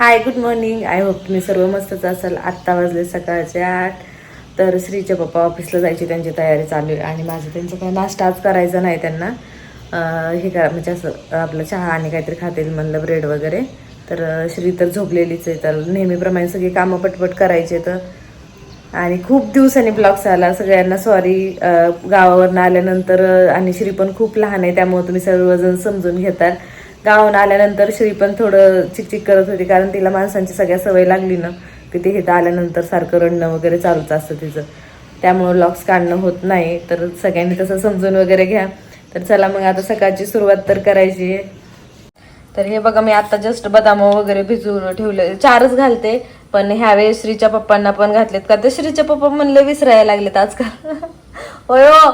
Hi good morning I hope तुम्ही सर्व मस्तच असाल. आत्ता वाजले सकाळचे आठ. तर श्रीचे पप्पा ऑफिसला जायची त्यांची तयारी चालू आहे. आणि माझं त्यांचं काही नाश्ता आज करायचा नाही त्यांना. हे करा म्हणजे असं आपलं चहा आणि काहीतरी खातील म्हणलं ब्रेड वगैरे. तर श्री तर झोपलेलीच आहे. तर नेहमीप्रमाणे सगळी कामं पटपट करायचे तर. आणि खूप दिवसांनी ब्लॉग्स आला. सगळ्यांना सॉरी गावावरनं आल्यानंतर आणि श्री पण खूप लहान आहे त्यामुळे तुम्ही सर्वजण समजून घेतात गावाहून आल्यानंतर श्री पण थोडं चिकचिक करत होती कारण तिला माणसांची सगळ्या सवय लागली ना की ते इथं आल्यानंतर सारखं रडणं वगैरे चालूच असतं तिचं. त्यामुळं लॉक्स काढणं होत नाही तर सगळ्यांनी तसं समजून वगैरे घ्या. तर चला मग आता सकाळची सुरुवात तर करायची आहे. तर हे बघा मी आता जस्ट बदाम वगैरे भिजवून ठेवले. चारच घालते पण ह्यावेळेस श्रीच्या पप्पांना पण घातलेत. का तर श्रीच्या पप्पा म्हणले विसरायला लागलेत आजकाल. होय हो.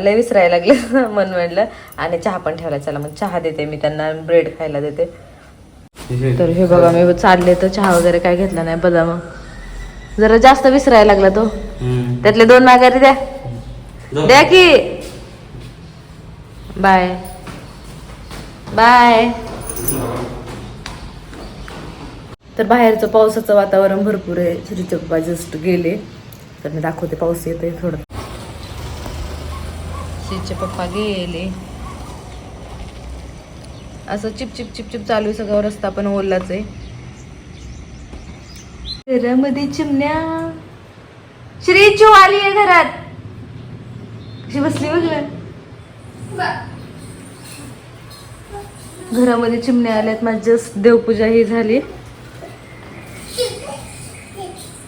लय विसरायला लागले मन म्हणलं आणि चहा पण ठेवला. चला मग चहा देते मी त्यांना ब्रेड खायला देते. तर हे बघा मी चालले तर चहा वगैरे काय घेतला नाही. बदाम जरा जास्त विसरायला लागला तो. त्यातले दोन माघारी द्या. द्या की. बाय. बाय. तर बाहेरचं पावसाचं वातावरण भरपूर आहे. श्रीचे पप्पा जस्ट गेले. तर मी दाखवते पाऊस येतोय थोडं. श्रीचे पप्पा गेले. असं चिप चिप चिप चिप चालू आहे सगळं रस्ता पण ओलाच आहे. घरामध्ये चिमण्या. श्री चू आली आहे घरात. कशी बसली बघ घरामध्ये चिमण्या आल्यात माझी जस्ट देवपूजा ही झाली.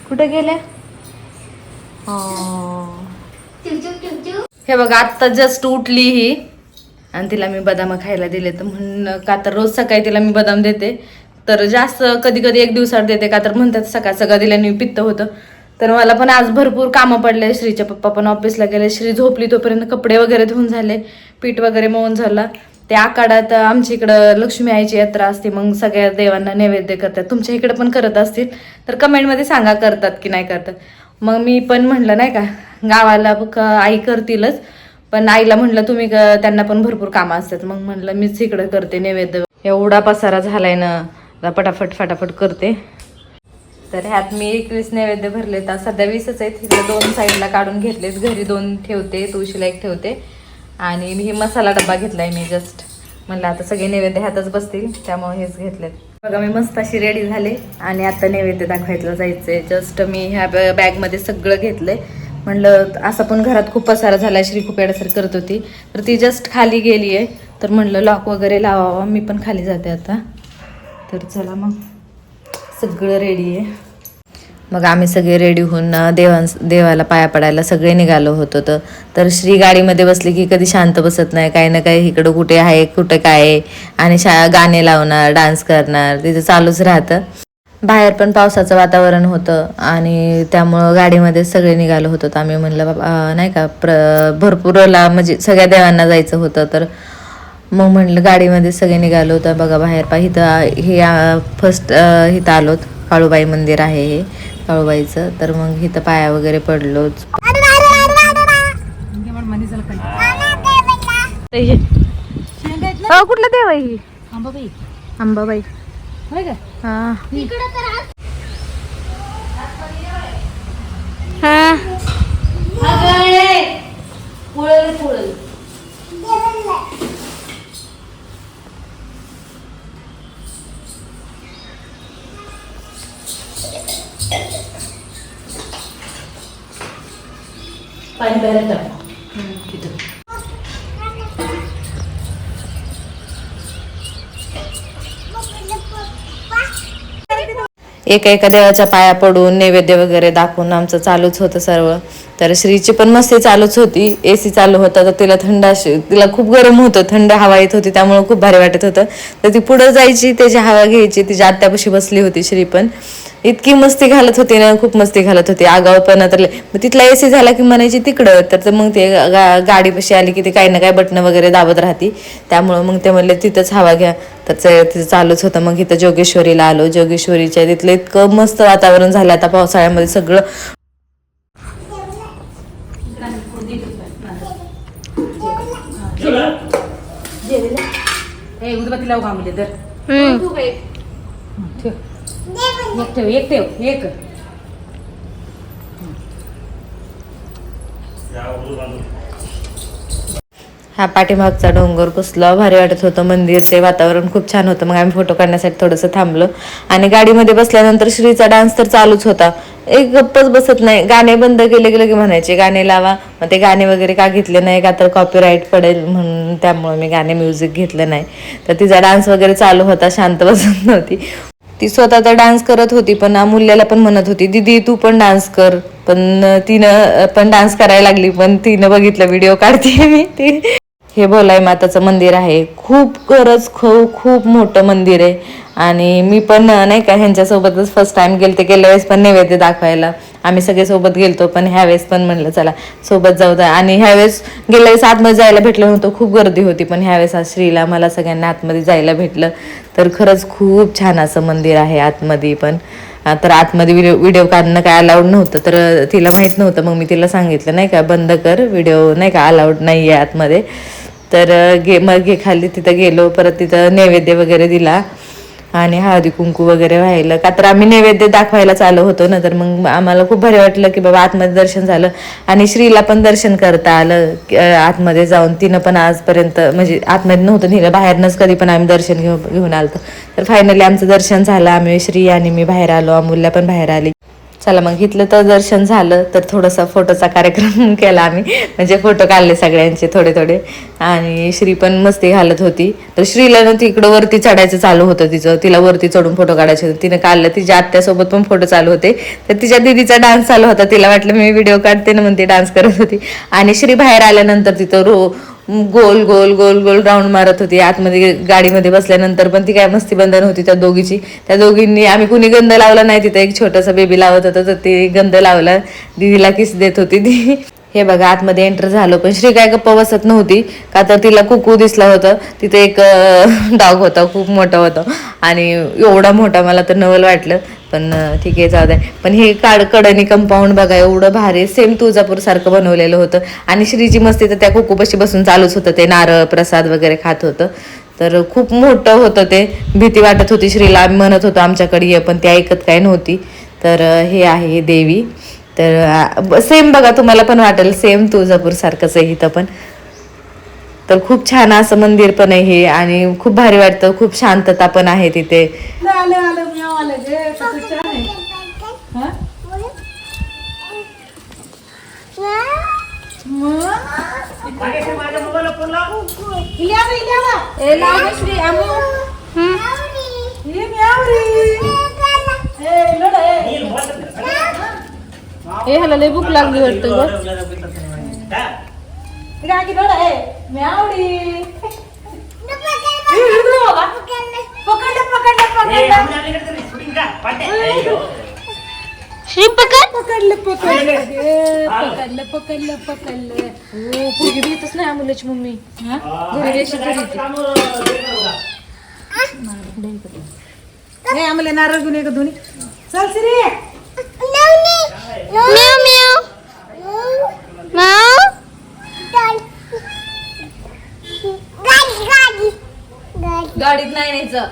कुठे गेल्या? हे बघा आत्ता जस्ट उठली ही. आणि तिला मी बदाम खायला दिले तर म्हणून का तर रोज सकाळी तिला मी बदाम देते. तर जास्त कधी कधी एक दिवसात देते. का तर म्हणतात सकाळ सकाळ दिल्याने पित्त होतं. तर मला पण आज भरपूर कामं पडले. श्रीच्या पप्पा पण ऑफिसला गेले. श्री झोपली तोपर्यंत कपडे वगैरे धुवून झाले. पीठ वगैरे मळून झाला. ते आकाडात आमच्या इकडं लक्ष्मी आईची यात्रा असते. मग सगळ्या देवांना नैवेद्य करतात. तुमच्या इकडं पण करत असतील. तर कमेंटमध्ये सांगा करतात की नाही करतात. मग मी पण म्हणलं नाही का गावाला आई करतीलच. पण आईला म्हणलं तुम्ही त्यांना पण भरपूर कामं असतात. मग म्हणलं मीच इकडं करते नैवेद्य. एवढा पसारा झालाय ना पटाफट फटाफट करते. तर ह्यात मी एकवीस नैवेद्य भरले तर सध्या वीसच आहेत. इकडे दोन साईडला काढून घेतलेत. घरी दोन ठेवते तुळशीला एक ठेवते. आणि मी मसाला डब्बा घेतलाय मी जस्ट म्हणलं आता सगळे नैवेद्य ह्यातच बसतील त्यामुळे हेच घेतलेत. बघा मी मस्त अशी रेडी झाले आणि आता नैवेद्य दाखवायला जायचंय. जस्ट मी ह्या ब- बॅगमध्ये सगळं घेतलंय. म्हणलं असं पण घरात खूप पसारा झाला श्री खूप येण्यासर करत होती. तर ती जस्ट खाली गेली आहे तर म्हणलं लॉक वगैरे लावावा. मी पण खाली जाते आता. तर चला मग. सगळं रेडी आहे. मग आम्ही सगळे रेडी होऊन देवांस देवां देवाला पाया पडायला सगळे निघालो होतो. तर तर श्री गाडीमध्ये बसली की कधी शांत बसत नाही. काही ना काही इकडं कुठे आहे कुठे काय आहे. आणि शा गाणे लावणार डान्स करणार तिथं चालूच राहतं. बाहेर पण पावसाचं वातावरण होतं. आणि त्यामुळं गाडीमध्ये सगळे निघालो होतो. तर आम्ही म्हणलं नाही का प्र भरपूरला म्हणजे सगळ्या देवांना जायचं होतं. तर मग म्हणलं गाडीमध्ये सगळे निघालो तर बघा बाहेर पा इथं हे फर्स्ट इथं आलोत. काळूबाई मंदिर आहे हे. काळूबाईचं तर मग इथं पाया वगैरे पडलोच. कुठलं देव आहे ही? अंबाबाई. अंबाबाई हा. पाणी प्यायला टाक. तिथं. एका एका देवाच्या पाया पडून नैवेद्य वगैरे दाखवून आमचं चालूच होतं सर्व. तर श्रीची पण मस्ती चालूच होती. एसी चालू होता तर तिला थंड अशी तिला खूप गरम होतं. थंड हवा येत होती त्यामुळे खूप भारी वाटत होतं. तर ती पुढं जायची त्याची हवा घ्यायची तिच्या आत्यापाशी बसली होती श्री पण. इतकी मस्ती घालत होती ना खूप मस्ती घालत होती. आगावपणा तर लय- मग तिथला एसी झाला की म्हणायची तिकडं तर मग ते गा- गाडीपाशी आली की ते काही ना काही बटन वगैरे दाबत राहती. त्यामुळं मग ते म्हणले तिथंच हवा घ्या. तर ते- तिथं चालूच होतं. मग इथं जोगेश्वरीला आलो. जोगेश्वरीच्या तिथलं इतकं मस्त वातावरण झालं. आता पावसाळ्यामध्ये सगळं ए उदबत्ती लावू का म्हणजे तर ठेव एक ठेव एक ठेव एक. हा पाठीमागचा डोंगर कसला भारी वाटत होतं मंदिर ते वातावरण खूप छान होतं. मग आम्ही फोटो काढण्यासाठी थोडंसं थांबलो. आणि गाडीमध्ये बसल्यानंतर श्रीचा डान्स तर चालूच होता. एक गप्पच बसत नाही. गाणे बंद केले गेले की म्हणायचे गाणे लावा. मग ते गाणे वगैरे का घेतले नाही का तर कॉपीराईट पडेल म्हणून त्यामुळे मी गाणे म्युझिक घेतलं नाही. तर तिचा डान्स वगैरे चालू होता शांत बसत नव्हती. ती स्वतः तर डान्स करत होती पण अमूल्याला पण म्हणत होती दीदी तू पण डान्स कर. पण तिनं पण डान्स करायला लागली पण तिनं बघितलं व्हिडिओ काढते मी ती. हे भोलाई माताचं मंदिर आहे. खूप खरंच खूप खूप मोठं मंदिर आहे. आणि मी पण नाही का ह्यांच्यासोबतच फर्स्ट टाइम गेले ते गेल्या वेळेस पण नैवेद्य दाखवायला. आम्ही सगळे सोबत गेलतो पण ह्यावेळेस पण म्हणलं चला सोबत जाऊ द्या. आणि ह्यावेळेस गेल्या वेळेस आतमध्ये जायला भेटलं नव्हतं खूप गर्दी होती पण ह्यावेळेस आज श्रीला मला सगळ्यांना आतमध्ये जायला भेटलं. तर खरंच खूप छान असं मंदिर आहे आतमध्ये पण. तर आतमध्ये व्हिडिओ व्हिडिओ काढणं काय अलाउड नव्हतं तर तिला माहीत नव्हतं. मग मी तिला सांगितलं नाही का बंद कर व्हिडिओ नाही का अलाउड नाही आहे आतमध्ये. तर गे मग घे खाली तिथं गेलो परत तिथं नैवेद्य वगैरे दिला. आणि हळदी कुंकू वगैरे व्हायला. का तर आम्ही नैवेद्य दाखवायलाच आलो होतो ना तर मग आम्हाला खूप भारी वाटलं की बाबा आतमध्ये दर्शन झालं. आणि श्रीला पण दर्शन करता आलं आतमध्ये जाऊन. तिनं पण आजपर्यंत म्हणजे आतमध्ये नव्हतं नेलं बाहेरनंच कधी पण आम्ही दर्शन घेऊ घेऊन आलो तर फायनली आमचं दर्शन झालं. आम्ही श्री आणि मी बाहेर आलो. अमूल्य पण बाहेर आली. चला मग इथलं तर दर्शन झालं तर थोडासा फोटोचा कार्यक्रम केला आम्ही. म्हणजे फोटो काढले सगळ्यांचे थोडे थोडे. आणि श्री पण मस्ती घालत होती. तर श्रीला ना तिकडं वरती चढायचं चालू होतं तिचं. तिला वरती चढून फोटो काढायचे होते. तिने काढलं. तिच्या आत्यासोबत पण फोटो चालू होते. तर तिच्या दिदीचा डान्स चालू होता. तिला वाटलं मी व्हिडिओ काढते ना म्हणते डान्स करत होती. आणि श्री बाहेर आल्यानंतर तिथं रो गोल गोल गोल गोल राऊंड मारत होती. आतमध्ये गाडीमध्ये बसल्यानंतर पण ती काय मस्ती बंधन होती त्या दोघीची. त्या दोघींनी आम्ही कुणी गंध लावला नाही तिथं. एक छोटासा बेबी लावत होता तर ती गंध लावला. दीदीला किस देत होती ती. हे बघा आतमध्ये एंटर झालो पण श्री काय गप्पा बसत नव्हती. का तर तिला कुकू दिसला होतं. तिथे एक डॉग होता खूप मोठा होता. आणि एवढा मोठा मला तर नवल वाटलं. पण ठीक आहे जाऊ द्या पण हे काड कडणी कंपाऊंड बघा एवढं भारी सेम तुळजापूर सारखं बनवलेलं होतं. आणि श्रीची मस्ती तर त्या कुकूपाशी बसून चालूच होतं. ते नारळ प्रसाद वगैरे खात होतं. तर खूप मोठं होतं ते. भीती वाटत होती श्रीला. आम्ही म्हणत होतो आमच्याकडे ये पण ते ऐकत काय नव्हती. तर हे आहे देवी. तर सेम बघा तुम्हाला पण वाटेल सेम तुळजापूर सारखंच आहे इथं पण. तर खूप छान असं मंदिर पण आहे हे आणि खूप भारी वाटतं खूप शांतता पण आहे तिथे. आलं ए, ह्याला लय भूक लागली वाटतं ग. इकडं बघा. पकडलं पकडलं पकडलं. श्री पकड. पकडलं पकडलं ए, पकडलं पकडलं पकडलं. हो पोरगी भीतच नाही आमुल्याची मम्मी. हा? घरी रेषा घरी येते. ए आम्हाला नारळ घेऊन ये का दोन्ही. चल श्री म्याव म्याव म्याव गाडीत नाही न्यायचं.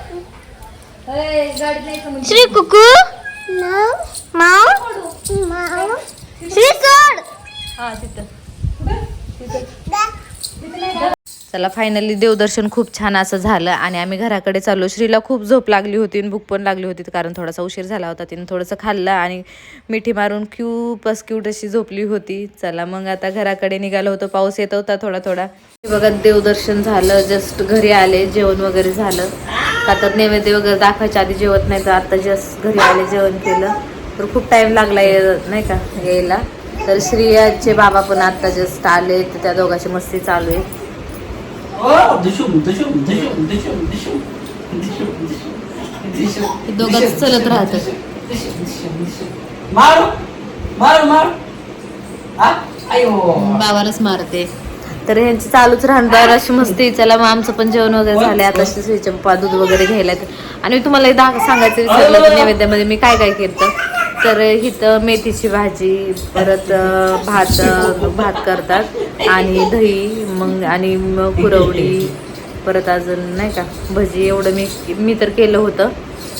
गाडीत न्यायचं श्री कुकू? माव श्री सोड. हा तिथं. चला फायनली देवदर्शन खूप छान असं झालं आणि आम्ही घराकडे चाललो. श्रीला खूप झोप लागली होती आणि भूक पण लागली होती कारण थोडासा उशीर झाला होता. तिने थोडंसं खाल्लं आणि मिठी मारून क्यूपच क्यूट अशी झोपली होती. चला मग आता घराकडे निघालो होतो. पाऊस येत होता थोडा थोडा. बघा देवदर्शन झालं. जस्ट घरी आले. जेवण वगैरे झालं. आता नैवेद्य वगैरे दाखवायच्या आधी जेवत नाही तर आता जस्ट घरी आले जेवण केलं. तर खूप टाईम लागला ये- नाही का यायला. तर श्रियाचे बाबा पण आता जस्ट आले तर त्या दोघांची मस्ती चालू आहे. दोघांच चलत राहतात मारू मारू मारू अयो बाबालाच मारते. तर यांची चालूच राहणार अशी मस्ती. चला मग आमचं पण जेवण वगैरे झाले आता पप्पा दूध वगैरे घ्यायला. आणि मी तुम्हाला सांगायचं विसरलं तर नैवेद्यामध्ये. मी काय काय केलं तर इथं मेथीची भाजी परत भात भात करतात. आणि दही मग आणि मग कुरवडी परत अजून नाही का भजी एवढं मी मी तर केलं होतं.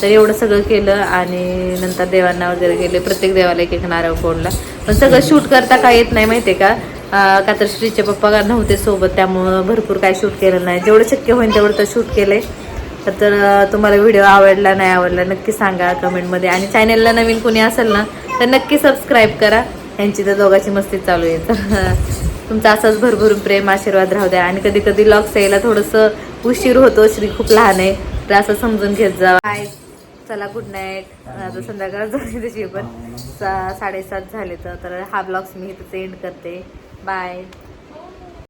तर एवढं सगळं केलं आणि नंतर देवांना वगैरे गेले. प्रत्येक देवाला एक एक नारळ फोडला. पण सगळं शूट करता काय येत नाही माहिती आहे का? अं, का तर श्रीचे पप्पा नव्हते सोबत त्यामुळं भरपूर काय शूट केलं नाही. जेवढं शक्य होईल तेवढं तर शूट केलं आहे तर तुम्हाला व्हिडिओ आवडला नाही आवडला नक्की सांगा कमेंटमध्ये. आणि चॅनलला नवीन कोणी असेल ना तर नक्की सबस्क्राईब करा. यांची तर दोघाची मस्ती चालू आहे. तर तुमचा असाच भरभरून प्रेम आशीर्वाद राहू द्या. आणि कधी कधी लॉक्स यायला थोडंसं उशीर होतो श्री खूप लहान आहे. तर असं समजून घेत जा. बाय चला गुड नाईट आता संध्याकाळ झाली तशी पण. सा साडेसात झाले तर तर हा ब्लॉग्स मी इथंच एंड करते. बाय